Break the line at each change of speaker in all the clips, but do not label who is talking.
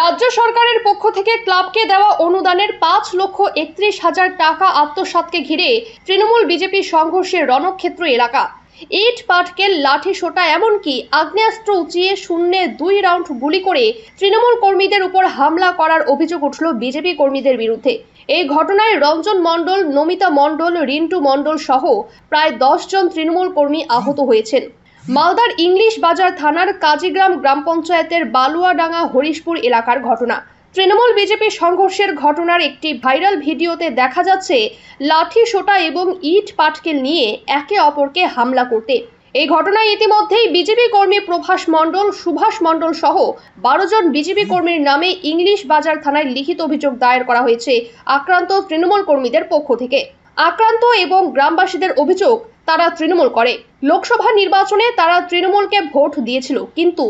রাজ্য সরকারের পক্ষ থেকে ক্লাবকে দেওয়া অনুদানের পাঁচ লক্ষ একত্রিশ হাজার টাকা আত্মসাতকে ঘিরে তৃণমূল বিজেপি সংঘর্ষের রণক্ষেত্র এলাকা। ইট, পাটকেল, লাঠি, সোটা, এমনকি আগ্নেয়াস্ত্র উঁচিয়ে শূন্যে দুই রাউন্ড গুলি করে তৃণমূল কর্মীদের উপর হামলা করার অভিযোগ উঠল বিজেপি কর্মীদের বিরুদ্ধে। এই ঘটনায় রঞ্জন মণ্ডল, নমিতা মণ্ডল, রিন্টু মণ্ডল সহ প্রায় দশ জন তৃণমূল কর্মী আহত হয়েছেন। মালদার ইংলিশ বাজার থানার কাজীগ্রাম গ্রাম পঞ্চায়েতের বালুয়াডাঙ্গা হরিশপুর এলাকার ঘটনা। তৃণমূল বিজেপি সংঘর্ষের ঘটনার একটি ভাইরাল ভিডিওতে দেখা যাচ্ছে, লাঠি, সোটা এবং ইট পাটকেল নিয়ে একে অপরকে হামলা করতে। এই ঘটনায় ইতিমধ্যেই বিজেপি কর্মী প্রভাস মণ্ডল, সুভাষ মণ্ডল সহ বারো জন বিজেপি কর্মীর নামে ইংলিশ বাজার থানায় লিখিত অভিযোগ দায়ের করা হয়েছে আক্রান্ত তৃণমূল কর্মীদের পক্ষ থেকে। আক্রান্ত এবং গ্রামবাসীদের অভিযোগ তারা তৃণমূল করে। লোকসভা নির্বাচনে তারা তৃণমূলকে ভোট দিয়েছিল, কিন্তু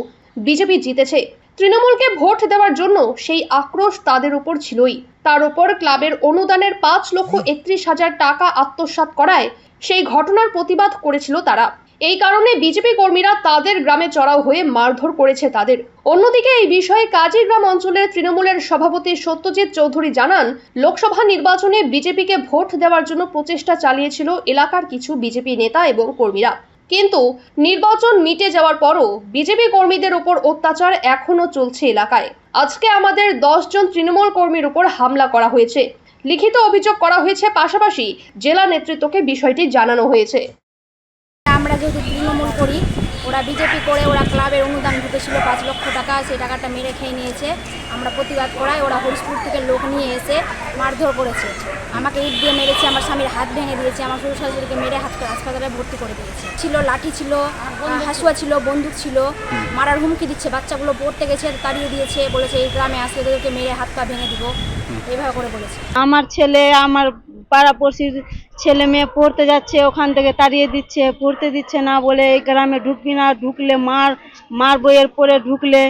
বিজেপি জিতেছে। তৃণমূলকে ভোট দেওয়ার জন্য সেই আক্রোশ তাদের উপর ছিলই। তার উপর ক্লাবের অনুদানের পাঁচ লক্ষ একত্রিশ হাজার টাকা আত্মসাত করায় সেই ঘটনার প্রতিবাদ করেছিল তারা। এই কারণে বিজেপি কর্মীরা তাদের গ্রামে চড়াও হয়ে মারধর করেছে তাদের। অন্যদিকে এই বিষয়ে কাজীগ্রাম অঞ্চলের তৃণমূলের সভাপতি সত্যজিৎ চৌধুরী জানান, লোকসভা নির্বাচনে বিজেপিকে ভোট দেওয়ার জন্য প্রচেষ্টা চালিয়েছিল এলাকার কিছু বিজেপি নেতা এবং কর্মীরা। কিন্তু নির্বাচন মিটে যাওয়ার পরও বিজেপি কর্মীদের উপর অত্যাচার এখনও চলছে এলাকায়। আজকে আমাদের দশ জন তৃণমূল কর্মীর উপর হামলা করা হয়েছে। লিখিত অভিযোগ করা হয়েছে, পাশাপাশি জেলা নেতৃত্বকে বিষয়টি জানানো হয়েছে।
আমরা যেহেতু তৃণমূল করি ওরা বিজেপি করে ওরা ক্লাবের অনুদান ঢুকেছিল পাঁচ লক্ষ টাকা সেই টাকাটা মেরে খেয়ে নিয়েছে। আমরা প্রতিবাদ করাই ওরা হরিশপুর থেকে লোক নিয়ে এসে মারধর করেছে। আমাকে ইট দিয়ে মেরেছে আমার স্বামীর হাত ভেঙে দিয়েছে আমার শ্বশুর শাশুড়িকে মেরে হাত হাসপাতালে ভর্তি করে দিয়েছে। ছিল লাঠি ছিল হাসুয়া ছিল বন্দুক ছিল মারার হুমকি দিচ্ছে বাচ্চাগুলো পড়তে গেছে তাড়িয়ে দিয়েছে বলেছে এই গ্রামে আসলে ওদেরকে মেরে হাত পা ভেঙে দিব। এভাবে করে বলেছে।
আমার ছেলে আমার পাড়াপড়শির ছেলে মেয়ে পড়তে যাচ্ছে, ওখান থেকে তাড়িয়ে দিচ্ছে, পড়তে দিচ্ছে না বলে এই গ্রামে ঢুকবি না, ঢুকলে মার মার বইয়ের পরে ঢুকলে।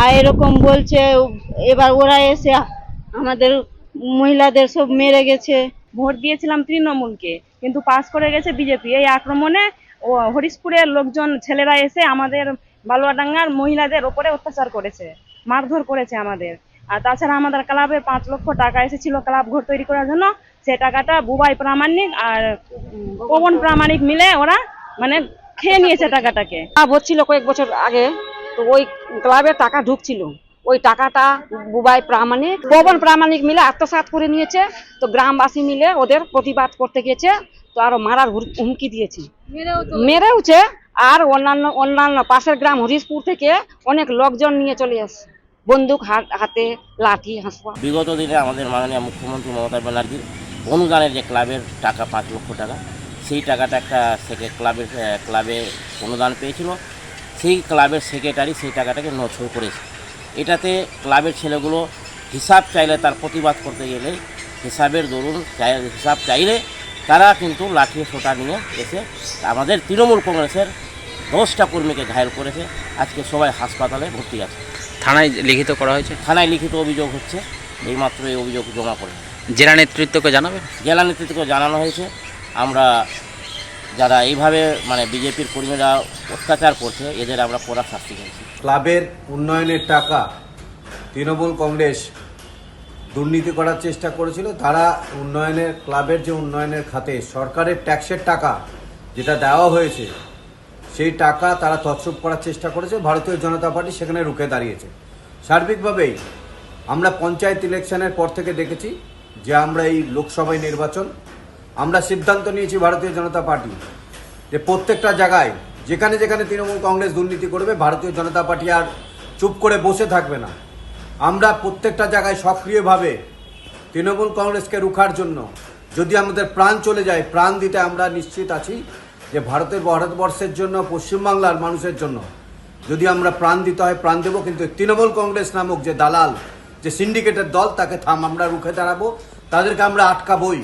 আর এরকম বলছে, এবার ওরা এসে আমাদের মহিলাদের সব মেরে গেছে।
ভোট দিয়েছিলাম তৃণমূলকে, কিন্তু পাস করে গেছে বিজেপি। এই আক্রমণে ও হরিশপুরের লোকজন, ছেলেরা এসে আমাদের বালুয়াডাঙ্গার মহিলাদের ওপরে অত্যাচার করেছে, মারধর করেছে আমাদের। আর তাছাড়া আমাদের ক্লাবে পাঁচ লক্ষ টাকা এসেছিল ক্লাব ঘর তৈরি করার জন্য। টাকাটা বুবাই প্রামাণিক আর পবন প্রামাণিক মিলে ওরা মানে খেয়ে নিয়েছে টাকাটাকে।
হচ্ছিল কয়েক বছর আগে তো ওই ক্লাবে টাকা ঢুকছিল। ওই টাকাটা বুবাই প্রামাণিক পবন প্রামাণিক মিলে আত্মসাৎ করে নিয়েছে। তো গ্রামবাসী মিলে ওদের প্রতিবাদ করতে গেছে তো আরও মারার হুমকি দিয়েছে। মেরেওছে আর অন্যান্য অন্যান্য পাশের গ্রাম হরিশপুর থেকে অনেক লোকজন নিয়ে চলে আসছে বন্দুক হাত- হাতে লাঠি হাঁসুয়া
বিগত দিনে আমাদের মাননীয় মুখ্যমন্ত্রী মমতা ব্যানার্জির অনুদানের যে ক্লাবের টাকা পাঁচ লক্ষ টাকা সেই টাকাটা একটা সেকে ক্লাবের ক্লাবে অনুদান পেয়েছিল। সেই ক্লাবের সেক্রেটারি সেই টাকাটাকে নছর করেছে। এটাতে ক্লাবের ছেলেগুলো হিসাব চাইলে তার প্রতিবাদ করতে গেলে হিসাবের দরুন হিসাব চাইলে তারা কিন্তু লাঠি সোটা নিয়ে এসে আমাদের তৃণমূল কংগ্রেসের দশটা কর্মীকে ঘায়ল করেছে। আজকে সবাই হাসপাতালে ভর্তি আছে।
থানায় লিখিত করা হয়েছে?
থানায় লিখিত অভিযোগ হচ্ছে। এইমাত্র এই অভিযোগ জমা করে
জেলা নেতৃত্বকে জানাবেন
জেলা নেতৃত্বকে জানানো হয়েছে। আমরা যারা এইভাবে মানে বিজেপির কর্মীরা অত্যাচার করছে এদের আমরা কড়া শাস্তি চাইছি।
ক্লাবের উন্নয়নের টাকা তৃণমূল কংগ্রেস দুর্নীতি করার চেষ্টা করেছিল। তারা উন্নয়নের ক্লাবের যে উন্নয়নের খাতে সরকারের ট্যাক্সের টাকা যেটা দেওয়া হয়েছে সেই টাকা তারা তছরূপ করার চেষ্টা করেছে। ভারতীয় জনতা পার্টি সেখানে রুখে দাঁড়িয়েছে। সার্বিকভাবেই আমরা পঞ্চায়েত ইলেকশনের পর থেকে দেখেছি যে আমরা এই লোকসভায় নির্বাচন, আমরা সিদ্ধান্ত নিয়েছি ভারতীয় জনতা পার্টি, যে প্রত্যেকটা জায়গায়, যেখানে যেখানে তৃণমূল কংগ্রেস দুর্নীতি করবে, ভারতীয় জনতা পার্টি আর চুপ করে বসে থাকবে না। আমরা প্রত্যেকটা জায়গায় সক্রিয়ভাবে তৃণমূল কংগ্রেসকে রুখার জন্য, যদি আমাদের প্রাণ চলে যায়, প্রাণ দিতে আমরা নিশ্চিত আছি যে ভারতের, ভারতবর্ষের জন্য, পশ্চিমবাংলার মানুষের জন্য, যদি আমরা প্রাণ দিতে হয়, প্রাণ দেবো, কিন্তু তৃণমূল কংগ্রেস নামক যে দালাল যে সিন্ডিকেটের দল তাকে থাম আমরা রুখে দাঁড়াবো। তাদেরকে আমরা আটকাবই।